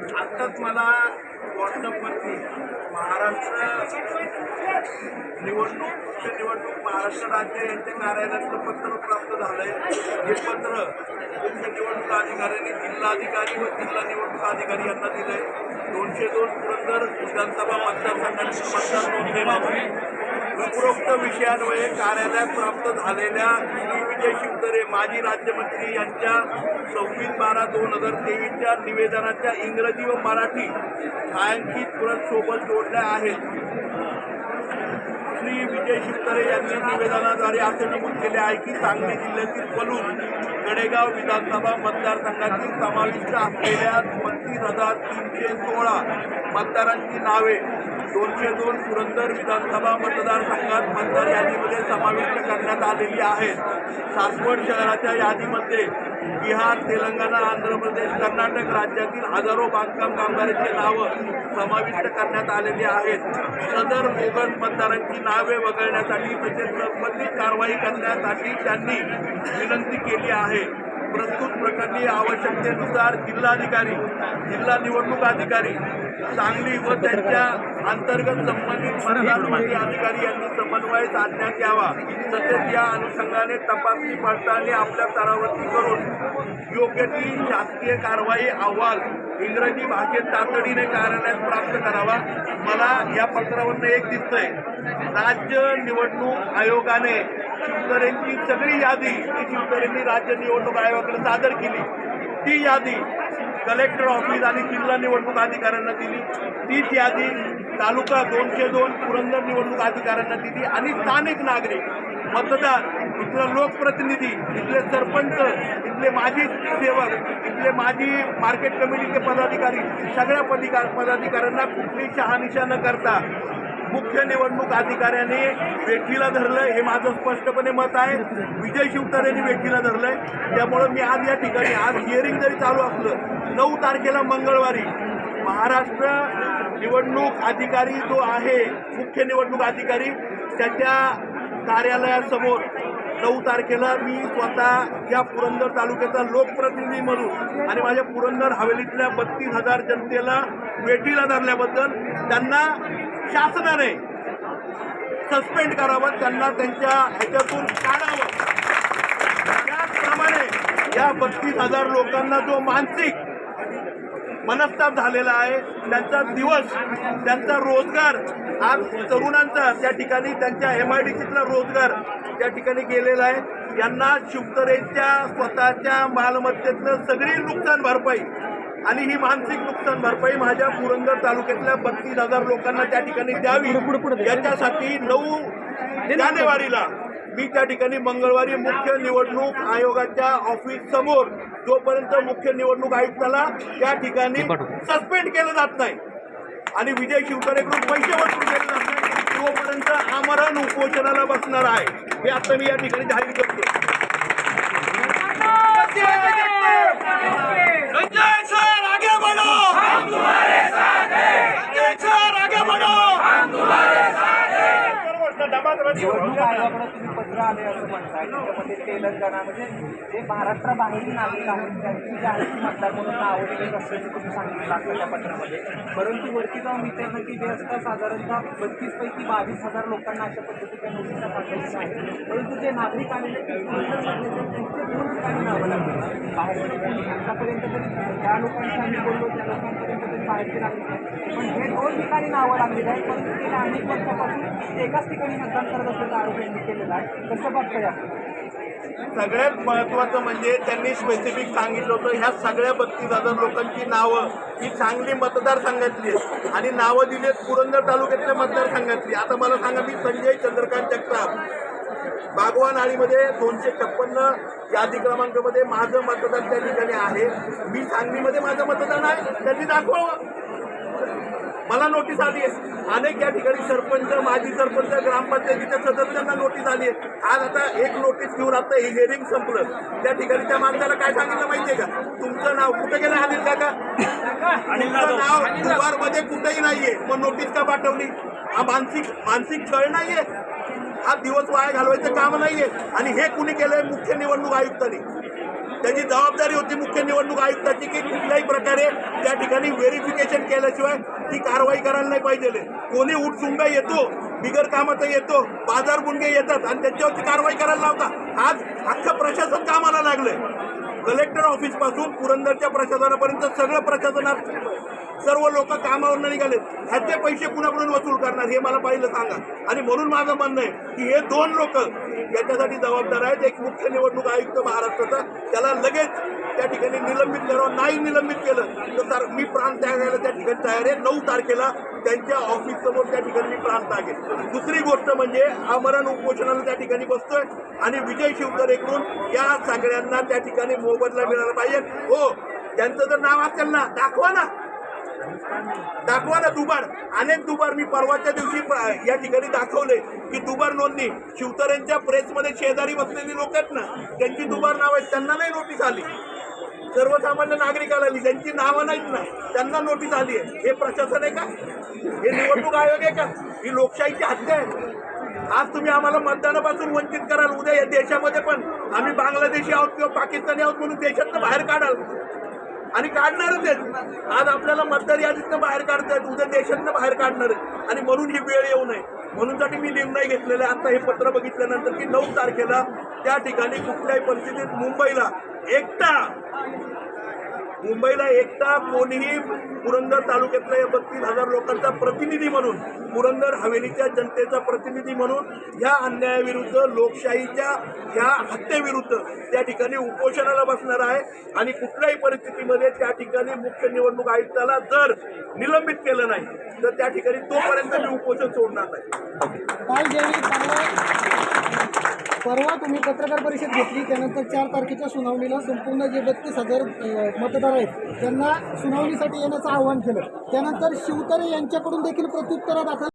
आत्ताच मला व्हॉट्सअपवरती महाराष्ट्र निवडणूक मुख्य निवडणूक महाराष्ट्र राज्य यांच्या कार्यालयातलं पत्र प्राप्त झालं आहे हे पत्र मुख्य निवडणूक अधिकाऱ्यांनी जिल्हाधिकारी व जिल्हा निवडणूक अधिकारी यांना दिलं आहे दोनशे दोन पुरंदर विधानसभा मतदारसंघाची मतदार नोंदणीबाबत उपरोक्त विषयांमुळे कार्यालयात प्राप्त झालेल्या श्री विजय शिवतरे माजी राज्यमंत्री यांच्या सव्वीस बारा दोन हजार तेवीसच्या निवेदनाच्या इंग्रजी व मराठी छायांकित प्रत सोबत जोडल्या आहेत. श्री विजय शिवतरे यांनी निवेदनाद्वारे असे नमूद केले आहे की सांगली जिल्ह्यातील पलूस गडेगाव विधानसभा मतदारसंघातील समाविष्ट असलेल्या बत्तीस हजार तीनशे सोळा मतदारांची नावे दोनशे दोन पुरंदर विधानसभा मतदारसंघात मतदार यादीमध्ये समाविष्ट करण्यात आलेली आहे. सासवड शहराच्या यादीमध्ये बिहार तेलंगणा आंध्र प्रदेश कर्नाटक राज्यातील हजारो बांधकाम कामगारांची नावं समाविष्ट करण्यात आलेली आहेत. सदर मोगल मतदारांची नावे वगळण्यासाठी तसेच संबंधित कारवाई करण्यासाठी त्यांनी विनंती केली आहे. प्रस्तुत प्रकरणी आवश्यकतेनुसार जिल्हाधिकारी जिल्हा निवडणूक अधिकारी सांगली व त्यांच्या अंतर्गत संबंधित मतदारवादी अधिकारी यांनी समन्वय साधण्यात यावा. तसेच या अनुषंगाने तपासणी पडताळणी आपल्या स्तरावरती करून योग्य ती शासकीय कारवाई अहवाल इंग्रजी भाषेत तातडीने कार्यालयात प्राप्त करावा. मला या पत्रावरनं एक दिसतंय. राज्य निवडणूक आयोगाने शिवतरेंची सगळी यादी ही शिवतरेंनी राज्य निवडणूक आयोगाकडे सादर केली. ती यादी कलेक्टर ऑफिस आणि जिल्हा निवडणूक अधिकाऱ्यांना दिली. तीच यादी तालुका दोनशे दोन पुरंदर निवडणूक अधिकाऱ्यांना दिली. आणि स्थानिक नागरिक मतदार इथला लोकप्रतिनिधी इथले सरपंच इथले माजी सेवक इथले माजी मार्केट कमिटीचे पदाधिकारी सगळ्या पदिका पदाधिकाऱ्यांना कुठली शहानिशा न करता मुख्य निवडणूक अधिकाऱ्याने वेठीला धरलं हे माझं स्पष्टपणे मत आहे. विजय शिवतारेने वेठीला धरलंय. त्यामुळं मी आज या ठिकाणी आज हिअरिंग जरी चालू असलं नऊ तारखेला मंगळवारी महाराष्ट्र निवडणूक अधिकारी जो आहे मुख्य निवडणूक अधिकारी त्याच्या कार्यालयासमोर नऊ तारखेला मी स्वतः या पुरंदर तालुक्याचा लोकप्रतिनिधी म्हणून आणि माझ्या पुरंदर हवेलीतल्या बत्तीस हजार जनतेला भेटीला धरल्याबद्दल त्यांना शासनाने सस्पेंड करावं त्यांना त्यांच्या ह्याच्यातून काढावं. त्याचप्रमाणे या बत्तीस हजार लोकांना जो मानसिक मनस्ताप झालेला आहे. त्यांचा दिवस त्यांचा रोजगार आज तरुणांचा त्या ठिकाणी त्यांच्या एम आय डी सीतला रोजगार त्या ठिकाणी गेलेला आहे. यांना शिवतरेच्या स्वतःच्या मालमत्तेतनं सगळी नुकसान भरपाई आणि ही मानसिक नुकसान भरपाई माझ्या पुरंदर तालुक्यातल्या बत्तीस हजार लोकांना त्या ठिकाणी द्यावी. याच्यासाठी नऊ जानेवारीला मी त्या ठिकाणी मंगळवारी मुख्य निवडणूक आयोगाच्या ऑफिस समोर जोपर्यंत मुख्य निवडणूक आयुक्ताला त्या ठिकाणी सस्पेंड केलं जात नाही आणि विजय शिवकरेकडून पैसे वसूल केले जात नाही तोपर्यंत आमरण उपोषणाला बसणार आहे हे आता मी या ठिकाणी जाहीर करतो संजय आले असं म्हणतात. त्याच्यामध्ये तेलंगणा म्हणजे जे महाराष्ट्राबाहेरील नागरिक आहेत त्यांची जी आहे मतदार म्हणून नावं दिलेली असल्याचं तुम्ही सांगितलं असतं त्या पत्रामध्ये. परंतु वरती जाऊन विचारलं की जे असतं साधारणतः बत्तीस पैकी बावीस हजार लोकांना अशा पद्धतीच्या नोटीसा पाठवलेल्या आहेत. परंतु जे नागरिक आलेले ते पुरंदरमधले ते त्यांचे दोन ठिकाणी नावं लागले बाहेरचे कोणी आतापर्यंत तरी त्या लोकांशी आम्ही बोललो त्या लोकांपर्यंत तरी बाहेरचे लागले पण हे दोन ठिकाणी नावं लागलेली आहेत. परंतु गेल्या अनेक वर्षापासून एकाच ठिकाणी मतदान करत असल्याचा आरोप यांनी केलेला आहे. कसं बघताय आपण? सगळ्यात महत्वाचं म्हणजे त्यांनी स्पेसिफिक सांगितलं होतं ह्या सगळ्या बत्तीस हजार लोकांची नावं. ही सांगली मतदारसंघातली आहेत. आणि नावं दिली आहेत पुरंदर तालुक्यातल्या मतदारसंघातली. आता मला सांगा मी संजय चंद्रकांत जगताप. बागवान आळीमध्ये दोनशे छप्पन्न यादी क्रमांकामध्ये माझं मतदान त्या ठिकाणी आहे. मी सांगलीमध्ये माझं मतदान आहे. त्यांनी दाखवावं. मला नोटीस आली आहे. अनेक या ठिकाणी सरपंच माजी सरपंच ग्रामपंचायतीच्या सदस्यांना नोटीस आली आहे. आज आता एक नोटीस घेऊन आता हे हिअरिंग संपलं. त्या ठिकाणी त्या माणसाला काय सांगितलं माहितीये का? तुमचं नाव कुठे गेलं अनिल काका? तुमचं नाव दुबारमध्ये कुठेही नाहीये. मग नोटीस का पाठवली? हा मानसिक मानसिक छळ नाहीये? हा दिवस वाया घालवायचं काम नाहीये. आणि हे कुणी केलंय मुख्य निवडणूक आयुक्तांनी? त्याची जबाबदारी होती मुख्य निवडणूक आयुक्ताची की कुठल्याही प्रकारे त्या ठिकाणी व्हेरिफिकेशन केल्याशिवाय ती कारवाई करायला नाही पाहिजे कोणी उठसुंगा येतो बिगर कामाचा येतो बाजार गुंडे येतात आणि त्यांच्यावरती कारवाई करायला लावता. आज अख्खं प्रशासन कामाला लागलंय. कलेक्टर ऑफिसपासून पुरंदरच्या प्रशासनापर्यंत सगळं प्रशासन सर्व लोक कामावर निघाले. ह्याचे पैसे कुणाकडून वसूल करणार हे मला पाहिलं सांगा. आणि म्हणून माझं म्हणणं आहे की हे दोन लोक याच्यासाठी जबाबदार आहेत. एक मुख्य निवडणूक आयुक्त महाराष्ट्राचा त्याला लगेच त्या ठिकाणी निलंबित करावं नाही निलंबित केलं तर सर मी प्राण त्यागायला त्या ठिकाणी तयार आहे. नऊ तारखेला त्यांच्या ऑफिस समोर त्या ठिकाणी मी प्राण टाकेल दुसरी गोष्ट म्हणजे आमरण उपोषणाला त्या ठिकाणी बसतोय आणि विजय शिवकरेकडून या सगळ्यांना त्या ठिकाणी मोबदला मिळाला पाहिजे. हो त्यांचं जर नाव असेल ना दाखवा ना. दाखवा ना दुबार. अनेक दुबार मी परवाच्या दिवशी या ठिकाणी दाखवले की दुबार नोंदणी. शिवतऱ्यांच्या प्रेसमध्ये शेजारी बसलेली लोक आहेत ना त्यांची दुबार नाव आहेत त्यांना नाही नोटीस आली. सर्वसामान्य नागरिकाला आली. ज्यांची नावं नाहीत ना त्यांना नोटीस आली आहे. हे प्रशासन आहे का? हे निवडणूक आयोग आहे का? ही लोकशाहीची हत्या आहे. आज तुम्ही आम्हाला मतदानापासून वंचित कराल उद्या या देशामध्ये पण. आम्ही बांगलादेशी आहोत किंवा पाकिस्तानी आहोत म्हणून देशातनं बाहेर काढाल. आणि काढणारच आहेत. आज आपल्याला मतदार यादीतनं बाहेर काढतायत उद्या देशातनं बाहेर काढणार आहेत. आणि म्हणून ही वेळ येऊ नये. म्हणूनसाठी मी निर्णय घेतलेला आहे. आता हे पत्र बघितल्यानंतर की नऊ तारखेला त्या ठिकाणी कुठल्याही परिस्थितीत मुंबईला एकटा मुंबईला एकटा कोणीही पुरंदर तालुक्यातल्या या बत्तीस हजार लोकांचा प्रतिनिधी म्हणून पुरंदर हवेलीच्या जनतेचा प्रतिनिधी म्हणून ह्या अन्यायाविरुद्ध लोकशाहीच्या ह्या हत्येविरुद्ध त्या ठिकाणी उपोषणाला बसणार आहे. आणि कुठल्याही परिस्थितीमध्ये त्या ठिकाणी मुख्य निवडणूक आयुक्ताला जर निलंबित केलं नाही तर त्या ठिकाणी तोपर्यंत मी उपोषण सोडणार नाही. परवा तुम्ही पत्रकार परिषद घेतली त्यानंतर चार तारखेच्या सुनावणीला संपूर्ण जे बत्तीस हजार मतदार आहेत त्यांना सुनावणीसाठी येण्याचं आवाहन केलं. त्यानंतर शिवतरे यांच्याकडून देखील प्रत्युत्तरात दाखल